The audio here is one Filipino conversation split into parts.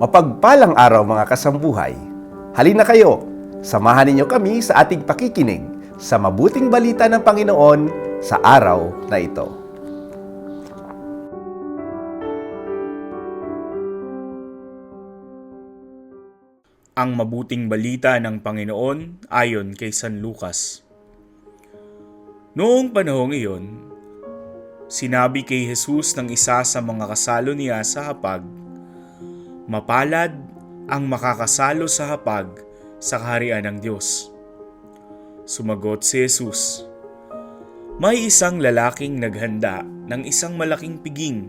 Mapagpalang araw mga kasambuhay. Halina kayo, samahan ninyo kami sa ating pakikinig sa mabuting balita ng Panginoon sa araw na ito. Ang mabuting balita ng Panginoon ayon kay San Lucas. Noong panahong iyon, sinabi kay Jesus ng isa sa mga kasalo niya sa hapag, Mapalad ang makakasalo sa hapag sa kaharian ng Diyos. Sumagot si Jesus, May isang lalaking naghanda ng isang malaking piging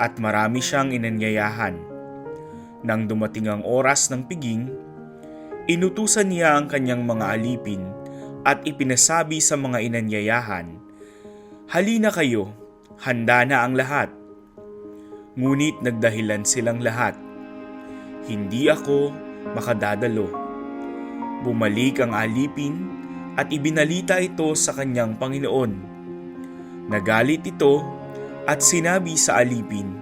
at marami siyang inanyayahan. Nang dumating ang oras ng piging, inutusan niya ang kanyang mga alipin at ipinasabi sa mga inanyayahan, Halina kayo, handa na ang lahat. Ngunit nagdahilan silang lahat. Hindi ako makadadalo. Bumalik ang alipin at ibinalita ito sa kanyang Panginoon. Nagalit ito at sinabi sa alipin,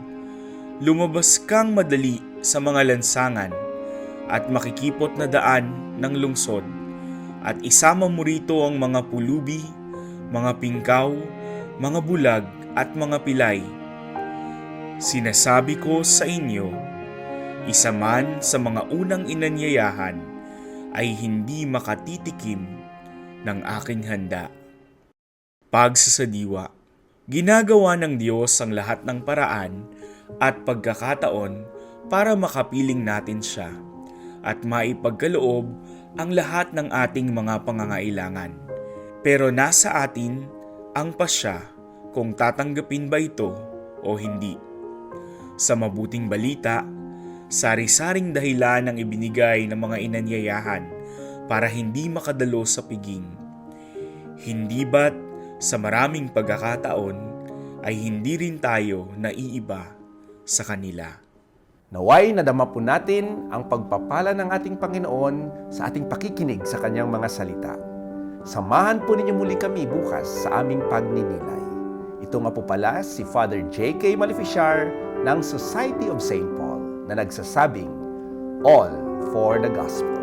Lumabas kang madali sa mga lansangan at makikipot na daan ng lungsod at isama mo rito ang mga pulubi, mga pingkaw, mga bulag at mga pilay. Sinasabi ko sa inyo, isa man sa mga unang inanyayahan ay hindi makatitikim ng aking handa. Pagsasadiwa Ginagawa ng Diyos ang lahat ng paraan at pagkakataon para makapiling natin siya at maipagkaloob ang lahat ng ating mga pangangailangan. Pero nasa atin ang pasya kung tatanggapin ba ito o hindi. Sa mabuting balita, sari-saring dahilan ang ibinigay ng mga inanyayahan para hindi makadalo sa piging. Hindi ba't sa maraming pagkakataon ay hindi rin tayo naiiba sa kanila. Naway nadama po natin ang pagpapala ng ating Panginoon sa ating pakikinig sa kanyang mga salita. Samahan po ninyo muli kami bukas sa aming pagninilay. Ito nga po pala si Father J.K. Maleficiar ng Society of St. Paul na nagsasabing, All for the Gospel.